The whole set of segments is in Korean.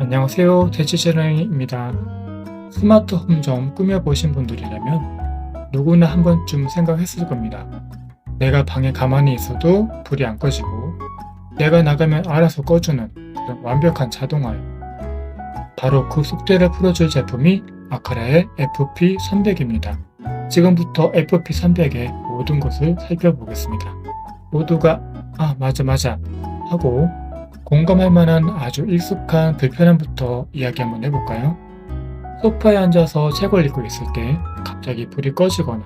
안녕하세요. 대치제랑입니다. 스마트홈 좀 꾸며보신 분들이라면 누구나 한 번쯤 생각했을 겁니다. 내가 방에 가만히 있어도 불이 안 꺼지고 내가 나가면 알아서 꺼주는 그런 완벽한 자동화요. 바로 그 숙제를 풀어줄 제품이 아카라의 FP300입니다. 지금부터 FP300의 모든 것을 살펴보겠습니다. 모두가 아 맞아 맞아 하고 공감할 만한 아주 익숙한 불편함부터 이야기 한번 해볼까요? 소파에 앉아서 책을 읽고 있을 때 갑자기 불이 꺼지거나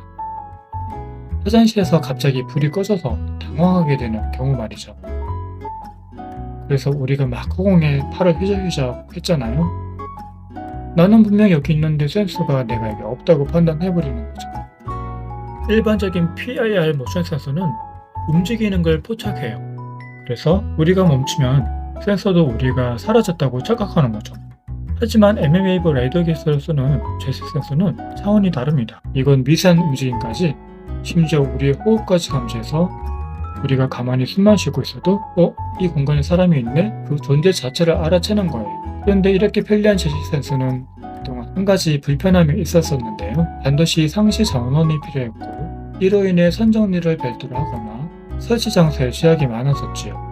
화장실에서 갑자기 불이 꺼져서 당황하게 되는 경우 말이죠. 그래서 우리가 막 허공에 팔을 휘적휘적 했잖아요. 나는 분명 여기 있는데 센서가 내가 여기 없다고 판단해버리는 거죠. 일반적인 PIR 모션 센서는 움직이는 걸 포착해요. 그래서 우리가 멈추면 센서도 우리가 사라졌다고 착각하는 거죠. 하지만 MM웨이브 레이더 기술을 쓰는 제시 센서는 차원이 다릅니다. 이건 미세한 움직임까지 심지어 우리의 호흡까지 감지해서 우리가 가만히 숨만 쉬고 있어도 어? 이 공간에 사람이 있네? 그 존재 자체를 알아채는 거예요. 그런데 이렇게 편리한 제시 센서는 그동안 한 가지 불편함이 있었었는데요. 반드시 상시 전원이 필요했고 이로 인해 선정리를 별도로 하거나 설치 장소에 제약이 많았었지요.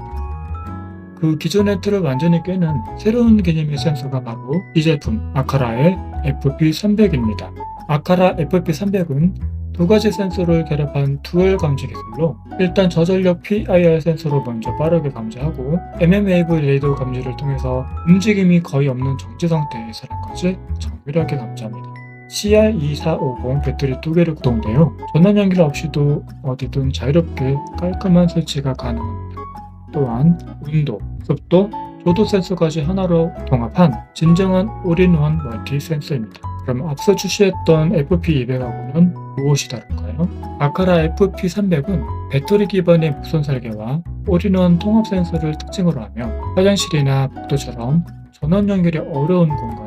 그 기존의 틀을 완전히 깨는 새로운 개념의 센서가 바로 이 제품 아카라의 FP300입니다. 아카라 FP300은 두 가지 센서를 결합한 듀얼 감지 기술로 일단 저전력 PIR 센서로 먼저 빠르게 감지하고 mm웨이브 레이더 감지를 통해서 움직임이 거의 없는 정지 상태의 사람까지 정밀하게 감지합니다. CR2450 배터리 두 개를 구동되어 전원 연결 없이도 어디든 자유롭게 깔끔한 설치가 가능합니다. 또한 온도, 습도, 조도 센서까지 하나로 통합한 진정한 올인원 멀티 센서입니다. 그럼 앞서 출시했던 FP200하고는 무엇이 다를까요? 아카라 FP300은 배터리 기반의 무선 설계와 올인원 통합 센서를 특징으로 하며 화장실이나 복도처럼 전원 연결이 어려운 적합합니다.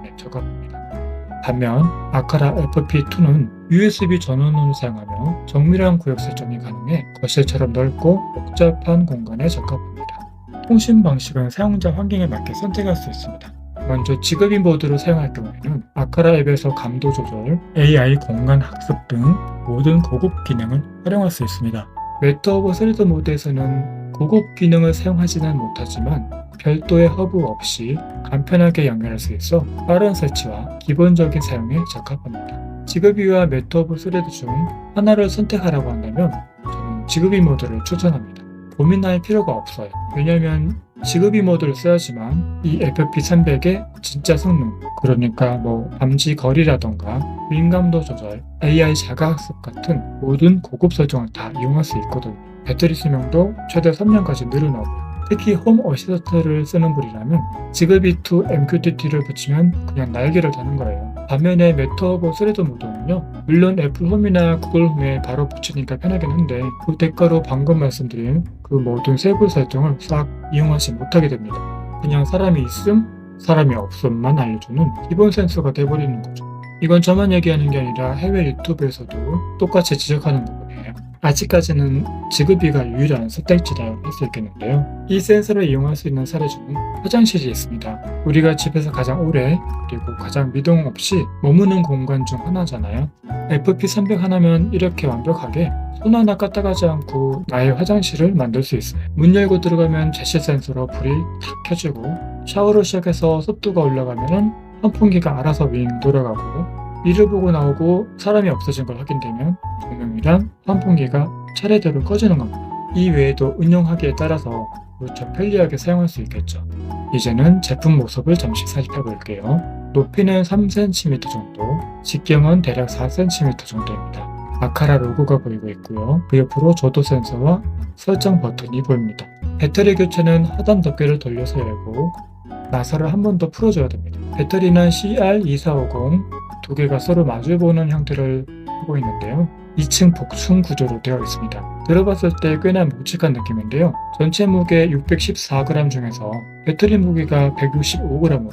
반면 아카라 FP2는 USB 전원을 사용하며 정밀한 구역 설정이 가능해 거실처럼 넓고 복잡한 공간에 적합합니다. 통신 방식은 사용자 환경에 맞게 선택할 수 있습니다. 먼저 지급인 모드로 사용할 경우에는 아카라 앱에서 감도 조절, AI 공간 학습 등 모든 고급 기능을 활용할 수 있습니다. 오브 스리드 모드에서는 고급 기능을 사용하지는 못하지만 별도의 허브 없이 간편하게 연결할 수 있어 빠른 설치와 기본적인 사용에 적합합니다. 지급이와 메터 오브 스레드 중 하나를 선택하라고 한다면 저는 지급이 모드를 추천합니다. 고민할 필요가 없어요. 왜냐면 지급이 모드를 써야지만 이 FP300의 진짜 성능 그러니까 뭐 감지 거리라던가 민감도 조절, AI 자가학습 같은 모든 고급 설정을 다 이용할 수 있거든요. 배터리 수명도 최대 3년까지 늘어나고요. 특히 홈 어시스트를 쓰는 분이라면 지급이2 MQTT를 붙이면 그냥 날개를 다는 거예요. 반면에 메터버 스레드 모드는요. 물론 애플 홈이나 구글 홈에 바로 붙이니까 편하긴 한데 그 대가로 방금 말씀드린 그 모든 세부 설정을 싹 이용하지 못하게 됩니다. 그냥 사람이 있음, 사람이 없음만 알려주는 기본 센서가 돼버리는 거죠. 이건 저만 얘기하는 게 아니라 해외 유튜브에서도 똑같이 지적하는 부분이에요. 아직까지는 지급비가 유일한 선택지라 할수 있겠는데요. 이 센서를 이용할 수 있는 사례 중에 화장실이 있습니다. 우리가 집에서 가장 오래 그리고 가장 미동 없이 머무는 공간 중 하나잖아요. FP300 하나면 이렇게 완벽하게 손 하나 까딱하지 않고 나의 화장실을 만들 수 있어요. 문 열고 들어가면 제시 센서로 불이 탁 켜지고 샤워를 시작해서 습도가 올라가면 환풍기가 알아서 윙 돌아가고 이를 보고 나오고 사람이 없어진 걸 확인되면 조명이랑 환풍기가 차례대로 꺼지는 겁니다. 이 외에도 운영하기에 따라서 무척 편리하게 사용할 수 있겠죠. 이제는 제품 모습을 잠시 살펴볼게요. 높이는 3cm 정도, 직경은 대략 4cm 정도입니다. 아카라 로고가 보이고 있고요. 그 옆으로 조도 센서와 설정 버튼이 보입니다. 배터리 교체는 하단 덮개를 돌려서 열고 나사를 한 번 더 풀어줘야 됩니다. 배터리는 CR2450 두 개가 서로 마주보는 형태를 하고 있는데요. 2층 복층 구조로 되어 있습니다. 들어봤을 때 꽤나 묵직한 느낌인데요. 전체 무게 614g 중에서 배터리 무게가 165g으로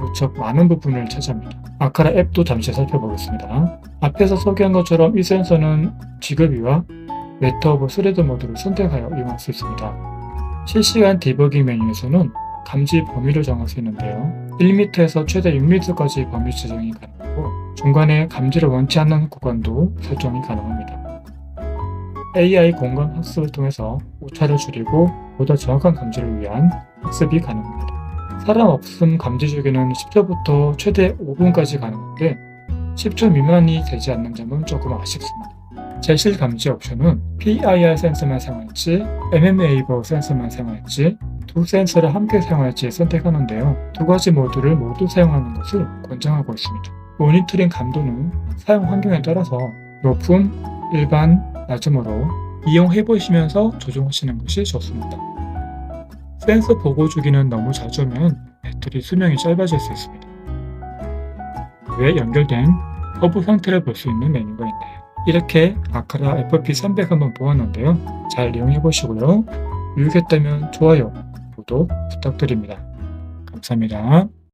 무척 많은 부분을 차지합니다. 아카라 앱도 잠시 살펴보겠습니다. 앞에서 소개한 것처럼 이 센서는 지급이와 메터오브 스레드 모드를 선택하여 이용할 수 있습니다. 실시간 디버깅 메뉴에서는 감지 범위를 정할 수 있는데요. 1m에서 최대 6m까지 범위 지정이 가능하고 중간에 감지를 원치 않는 구간도 설정이 가능합니다. AI 공간 학습을 통해서 오차를 줄이고 보다 정확한 감지를 위한 학습이 가능합니다. 사람 없음 감지 주기는 10초부터 최대 5분까지 가능한데 10초 미만이 되지 않는 점은 조금 아쉽습니다. 제실 감지 옵션은 PIR 센서만 사용할지, MMA버 센서만 사용할지, 두 센서를 함께 사용할지 선택하는데요. 두 가지 모드를 모두 사용하는 것을 권장하고 있습니다. 모니터링 감도는 사용 환경에 따라서 높음, 일반, 낮음으로 이용해 보시면서 조정하시는 것이 좋습니다. 센서 보고 주기는 너무 자주 하면 배터리 수명이 짧아질 수 있습니다. 그에 연결된 허브 상태를 볼 수 있는 메뉴가 있네요. 이렇게 아카라 FP300 한번 보았는데요. 잘 이용해 보시고요. 유익했다면 좋아요, 구독 부탁드립니다. 감사합니다.